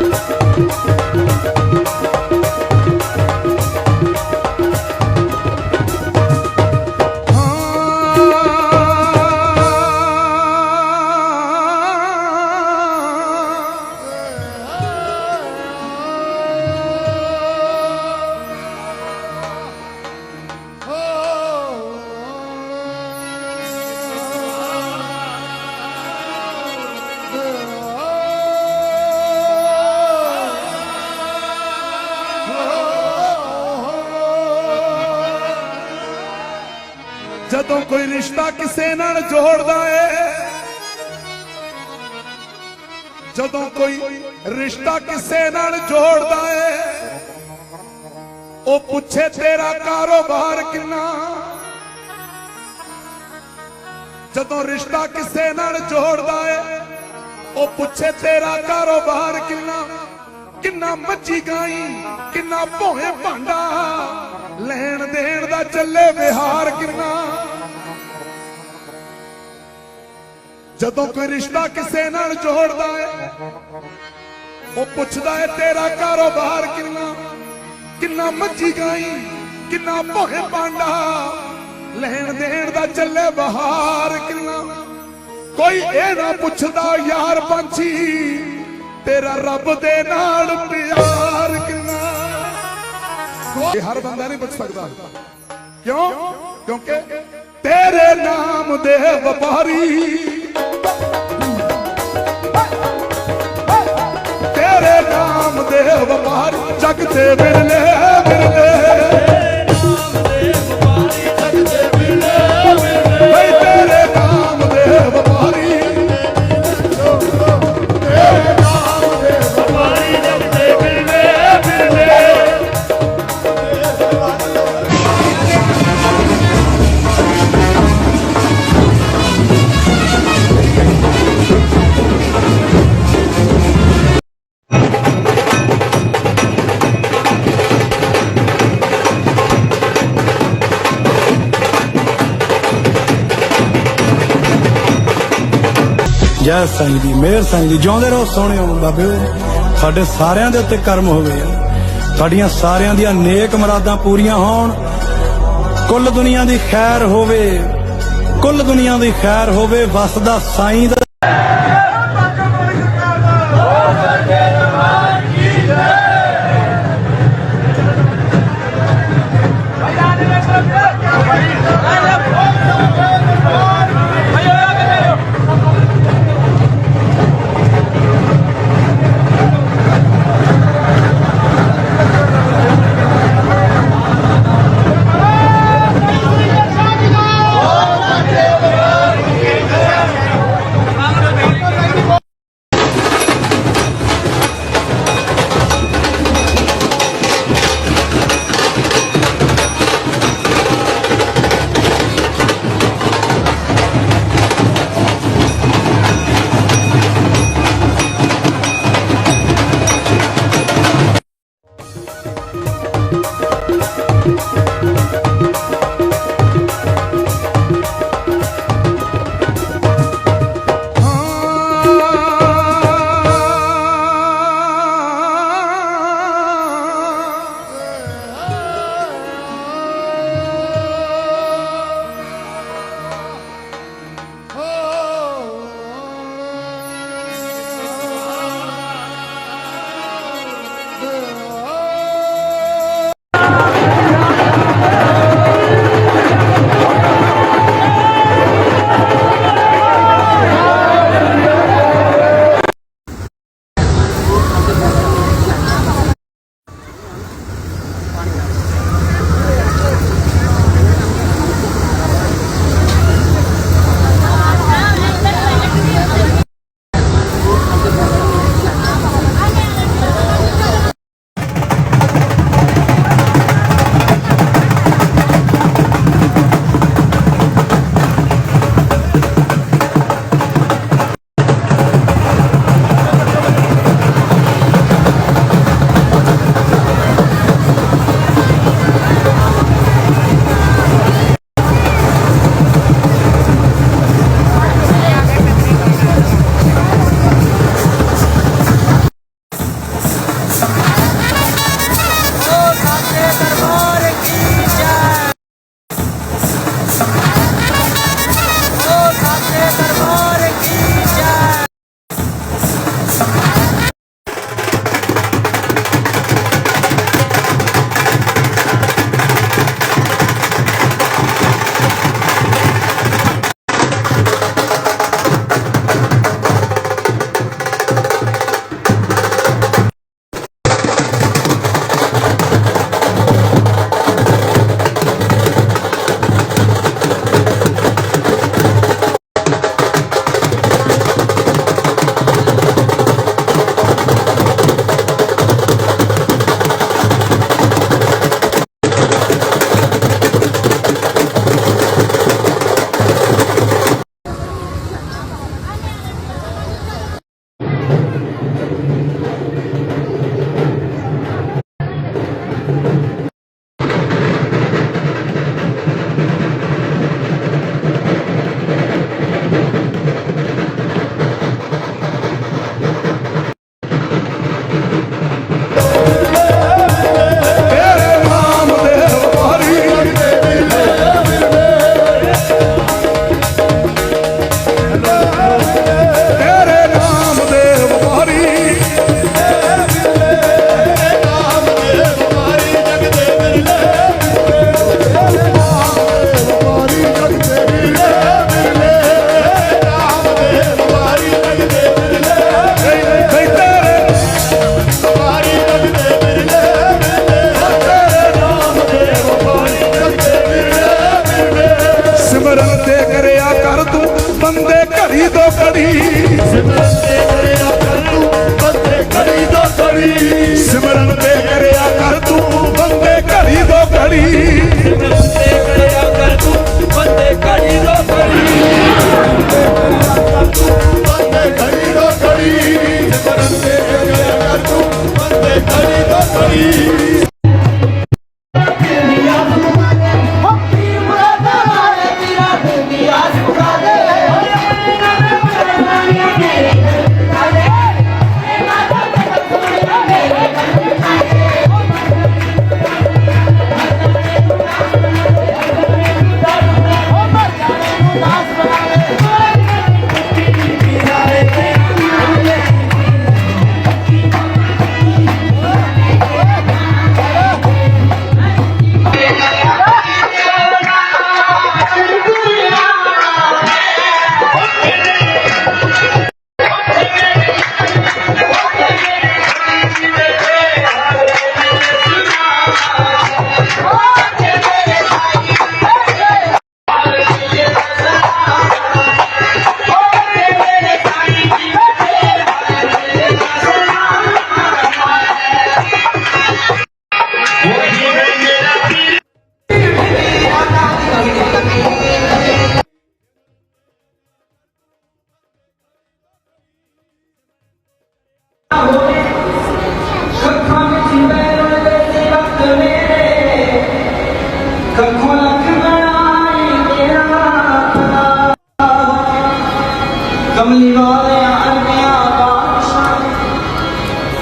you. ਜਦੋਂ ਕੋਈ ਰਿਸ਼ਤਾ ਕਿਸੇ ਨਾਲ ਜੋੜਦਾ ਏ, ਜਦੋਂ ਕੋਈ ਰਿਸ਼ਤਾ ਕਿਸੇ ਨਾਲ ਜੋੜਦਾ ਏ, ਉਹ ਪੁੱਛੇ ਤੇਰਾ ਕਾਰੋਬਾਰ ਕਿੰਨਾ? ਜਦੋਂ ਰਿਸ਼ਤਾ ਕਿਸੇ ਨਾਲ ਜੋੜਦਾ ਏ, ਉਹ ਪੁੱਛੇ ਤੇਰਾ ਕਾਰੋਬਾਰ ਕਿੰਨਾ? ਕਿੰਨਾ ਮੱਛੀ ਗਾਈ, ਕਿੰਨਾ ਭੋਏ ਭਾਂਡਾ? ਲੈਣ ਦੇਣ ਦਾ ਚੱਲੇ ਵਿਹਾਰ ਕਿੰਨਾ ਜਦੋਂ ਕੋਈ ਰਿਸ਼ਤਾ ਕਿਸੇ ਨਾਲ ਜੋੜਦਾ ਹੈ, ਉਹ ਪੁੱਛਦਾ ਹੈ, ਤੇਰਾ ਕਾਰੋਬਾਰ ਕਿੰਨਾ? ਕਿੰਨਾ ਮੱਝੀ ਗਾਈ? ਕਿੰਨਾ ਭੋਏ ਪਾਂਡਾ ਲੈਣ ਦੇਣ ਦਾ ਚੱਲੇ ਬਹਾਰ ਕਿੰਨਾ ਕੋਈ ਇਹ ਨਾ ਪੁੱਛਦਾ, ਯਾਰ ਪੰਛੀ, ਤੇਰਾ ਰੱਬ ਦੇ ਨਾਲ ਪਿਆਰ ਇਹ ਹਰ ਬੰਦਾ ਨਹੀਂ ਬਚ ਸਕਦਾ। ਕਿਉਂ? ਕਿਉਂਕਿ ਤੇਰੇ ਨਾਮ ਦੇ ਵਪਾਰੀ ਤੇਰੇ ਨਾਮ ਦੇ ਵਪਾਰੀ ਜਗ ਤੇ ਵਿਰਲੇ ਵਿਰਲੇ ਜੈ ਸਾਈਂ ਦੀ ਮਿਹਰ ਸਾਈਂ ਦੀ, ਜਿਉਂਦੇ ਰਹੋ ਸੋਹਣਿਓ ਬਾਬੇ ਸਾਡੇ ਸਾਰਿਆਂ ਦੇ ਉੱਤੇ ਕਰਮ ਹੋਵੇ। ਤੁਹਾਡੀਆਂ ਸਾਰਿਆਂ ਦੀਆਂ ਨੇਕ ਮੁਰਾਦਾਂ ਪੂਰੀਆਂ ਹੋਣ। ਕੁੱਲ ਦੁਨੀਆ ਦੀ ਖੈਰ ਹੋਵੇ। ਕੁੱਲ ਦੁਨੀਆ ਦੀ ਖੈਰ ਹੋਵੇ। ਵਸਦਾ ਸਾਈਂ ਦਾ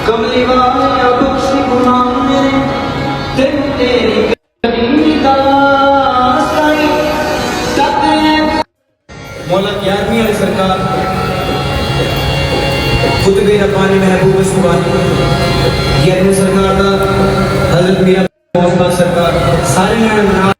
कमली वाले बख्श गुना मेरे। तेन तेरी मौला ग्यारहवीं वाली सरकार खुद भी रब्बानी महबूब सुबानी ग्यारहवीं तो सरकार का हज़रत मीरा सरकार। सारे नाम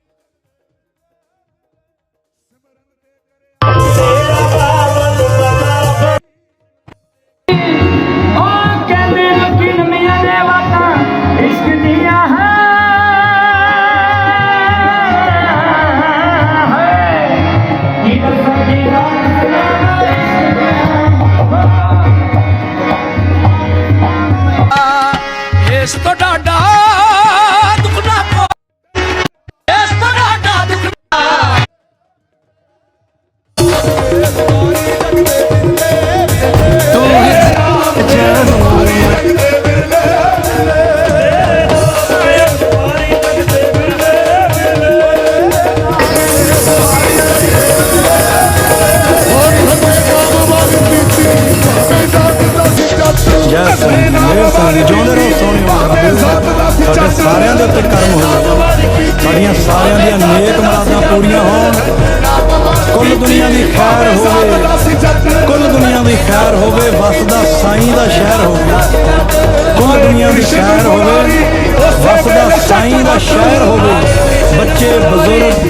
ਦੇ ਉੱਤੇ ਕਰਮ ਹੋਵੇ ਸਾਡੀਆਂ ਸਾਰਿਆਂ ਦੀਆਂ ਨੇਕ ਮੁਰਾਦਾਂ ਪੂਰੀਆਂ ਹੋਣ। ਕੁੱਲ ਦੁਨੀਆ ਦੀ ਖੈਰ ਹੋਵੇ। ਕੁੱਲ ਦੁਨੀਆ ਦੀ ਖੈਰ ਹੋਵੇ ਵਸਦਾ ਸਾਈਂ ਦਾ ਸ਼ਹਿਰ ਹੋਵੇ। ਕੁੱਲ ਦੁਨੀਆ ਦੀ ਖੈਰ ਹੋਵੇ ਵਸਦਾ ਸਾਈਂ ਦਾ ਸ਼ਹਿਰ ਹੋਵੇ। ਬੱਚੇ, ਬਜ਼ੁਰਗ